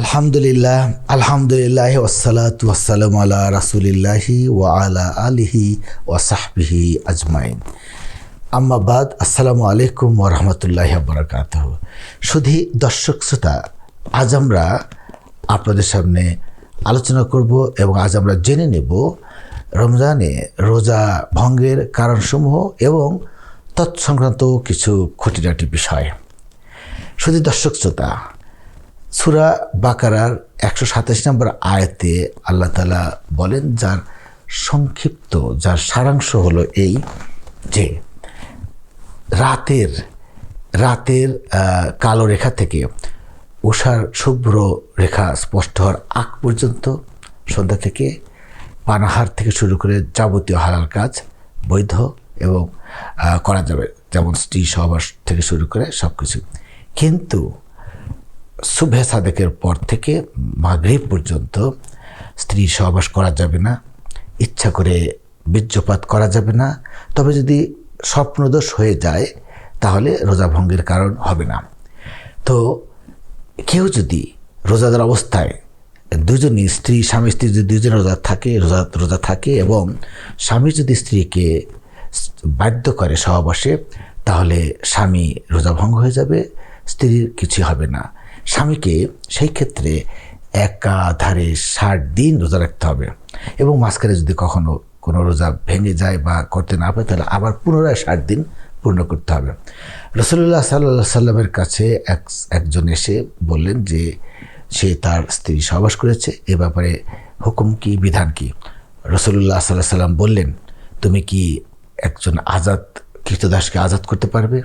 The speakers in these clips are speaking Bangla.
আলহামদুলিল্লাহ আলহামদুলিল্লাহ ওসালাত ওয়াসালাম আলা রাসুলিল্লাহি ওয়া আলা আলিহি ওয়া সাহবিহি আজমাইন। আম্মাবাদ আসসালামু আলাইকুম ওয়া রাহমাতুল্লাহি ওয়া বারাকাতুহু। শুধু দর্শক শ্রোতা, আজ আমরা আপনাদের সামনে আলোচনা করব এবং আজ আমরা জেনে নেব রমজানে রোজা ভঙ্গের কারণসমূহ এবং তৎসংক্রান্ত কিছু খুঁটিনাটি বিষয়। শুধু দর্শক শ্রোতা সুরা বাকারার একশো সাতাশ নম্বর আয়তে আল্লাহ তালা বলেন, যার সংক্ষিপ্ত, যার সারাংশ হলো এই যে রাতের রাতের কালো রেখা থেকে উষার শুভ্র রেখা স্পষ্ট হওয়ার আগ পর্যন্ত সন্ধ্যা থেকে পানাহার থেকে শুরু করে যাবতীয় হালাল কাজ বৈধ এবং করা যাবে। যেমন স্ত্রী সহবাস থেকে শুরু করে সব কিছু কিন্তু সুভে সাদেকের পর থেকে মাগরিব পর্যন্ত স্ত্রী সহবাস করা যাবে না, ইচ্ছা করে বীর্যপাত করা যাবে না। তবে যদি স্বপ্নদোষ হয়ে যায়, তাহলে রোজা ভঙ্গের কারণ হবে না। তো কেউ যদি রোজাদার অবস্থায় দুজনই স্ত্রী, স্বামী স্ত্রী যদি দুজন রোজা থাকে, রোজা রোজা থাকে এবং স্বামী যদি স্ত্রীকে বাধ্য করে সহবাসে, তাহলে স্বামী রোজা ভঙ্গ হয়ে যাবে। স্ত্রীর কিছু হবে না। স্বামীকে সেই ক্ষেত্রে একাধারে ষাট দিন রোজা রাখতে হবে এবং মাঝখানে যদি কখনো কোনো রোজা ভেঙে যায় বা করতে না পারে, তাহলে আবার পুনরায় ষাট দিন পূর্ণ করতে হবে। রসুল্লাহ সাল্লা সাল্লামের কাছে এক, একজন এসে বললেন যে, সে তার স্ত্রী সহবাস করেছে, এ ব্যাপারে হুকুম কি, বিধান কি? রসুল্লাহ সাল্লাহ সাল্লাম বললেন, তুমি কি একজন আজাদ কৃতদাসকে আজাদ করতে পারবে?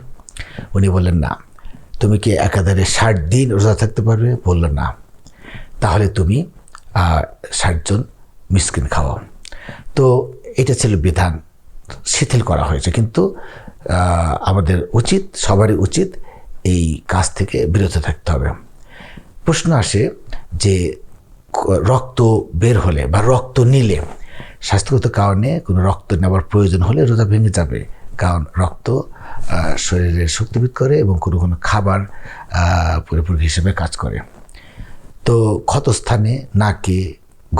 উনি বললেন, না। তুমি কি একাধারে ষাট দিন রোজা থাকতে পারবে? বলল, না। তাহলে তুমি ষাটজন মিসকিন খাওয়াও। তো এটা ছিল বিধান। শিথিল করা হয়েছে। কিন্তু আমাদের উচিত, সবারই উচিত এই কাজ থেকে বিরত থাকতে হবে। প্রশ্ন আসে যে রক্ত বের হলে বা রক্ত নিলে স্বাস্থ্যগত কারণে কোনো রক্ত নেওয়ার প্রয়োজন হলে রোজা ভেঙে যাবে। কারণ রক্ত শরীরে শক্তিবিদ করে এবং কোনো কোনো খাবার পরিপূরক হিসেবে কাজ করে। তো ক্ষতস্থানে নাকে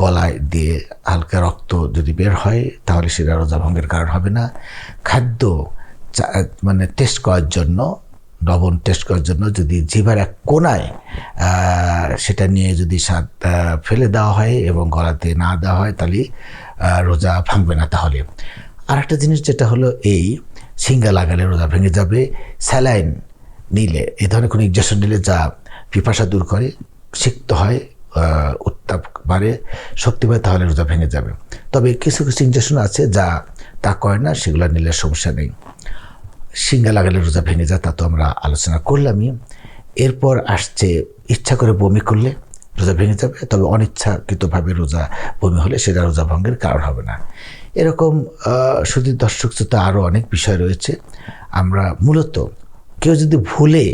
গলায় দিয়ে হালকা রক্ত যদি বের হয়, তাহলে সেটা রোজা ভঙ্গের কারণ হবে না। খাদ্য মানে টেস্ট করার জন্য, লবণ টেস্ট করার জন্য যদি জিভার এক কোনায় সেটা নিয়ে যদি স্বাদ ফেলে দেওয়া হয় এবং গলাতে না দেওয়া হয়, তাহলে রোজা ভাঙবে না তাহলে। আর একটা জিনিস যেটা হলো এই সিঙ্গা লাগালে রোজা ভেঙে যাবে, স্যালাইন নিলে এই ধরনের কোনো ইঞ্জেকশন নিলে যা পিপাসা দূর করে, সিক্ত হয় উত্তাপ বাড়ে, শক্তি পায় তাহলে রোজা ভেঙে যাবে। তবে কিছু কিছু ইঞ্জেকশন আছে যা তা করে না, সেগুলো নিলে সমস্যা নেই। সিঙ্গা লাগালে রোজা ভেঙে যায়, তা তো আমরা আলোচনা করলামই। এরপর আসছে, ইচ্ছা করে বমি করলে রোজা ভেঙে যাবে, তবে অনিচ্ছাকৃতভাবে রোজা বমি হলে সেটা রোজা ভঙ্গের কারণ হবে না। এরকম শুধু দর্শক শ্রোতা আরও অনেক বিষয় রয়েছে। আমরা মূলত কেউ যদি ভুলে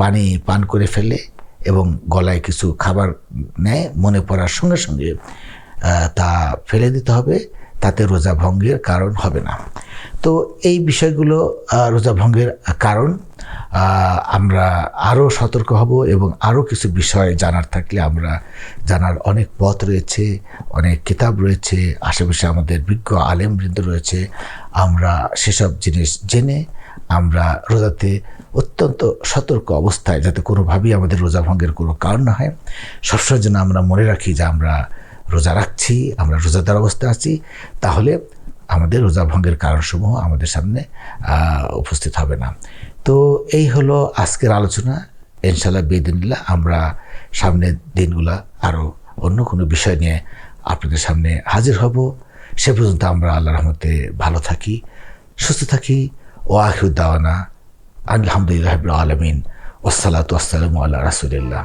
পানি পান করে ফেলে এবং গলায় কিছু খাবার নেয়, মনে পড়ার সঙ্গে সঙ্গে তা ফেলে দিতে হবে। তাতে রোজা ভঙ্গের কারণ হবে না। তো এই বিষয়গুলো রোজা ভঙ্গের কারণ আমরা আরও সতর্ক হব এবং আরও কিছু বিষয় জানার থাকলে আমরা জানার অনেক পথ রয়েছে, অনেক কিতাব রয়েছে, আশেপাশে আমাদের বিজ্ঞ আলেমবৃন্দ রয়েছে। আমরা সেসব জিনিস জেনে আমরা রোজাতে অত্যন্ত সতর্ক অবস্থায় যাতে কোনোভাবেই আমাদের রোজা ভঙ্গের কোনো কারণ না হয়। সবসময় যেন আমরা মনে রাখি যে আমরা রোজা রাখছি, আমরা রোজাদার অবস্থায় আছি, তাহলে আমাদের রোজা ভঙ্গের কারণসমূহ আমাদের সামনে উপস্থিত হবে না। তো এই হলো আজকের আলোচনা। ইনশাল্লাহ বেদিনিল্লাহ আমরা সামনের দিনগুলা আরও অন্য কোনো বিষয় নিয়ে আপনাদের সামনে হাজির হব। সে পর্যন্ত আমরা আল্লাহ রহমতে ভালো থাকি, সুস্থ থাকি। ও আখিউদ্দাওয়ানা আলহামদুলিল্লাহ আলমিন। ওসালাত ওয়াসালামু আল্লাহ রাসুলিল্লাহ।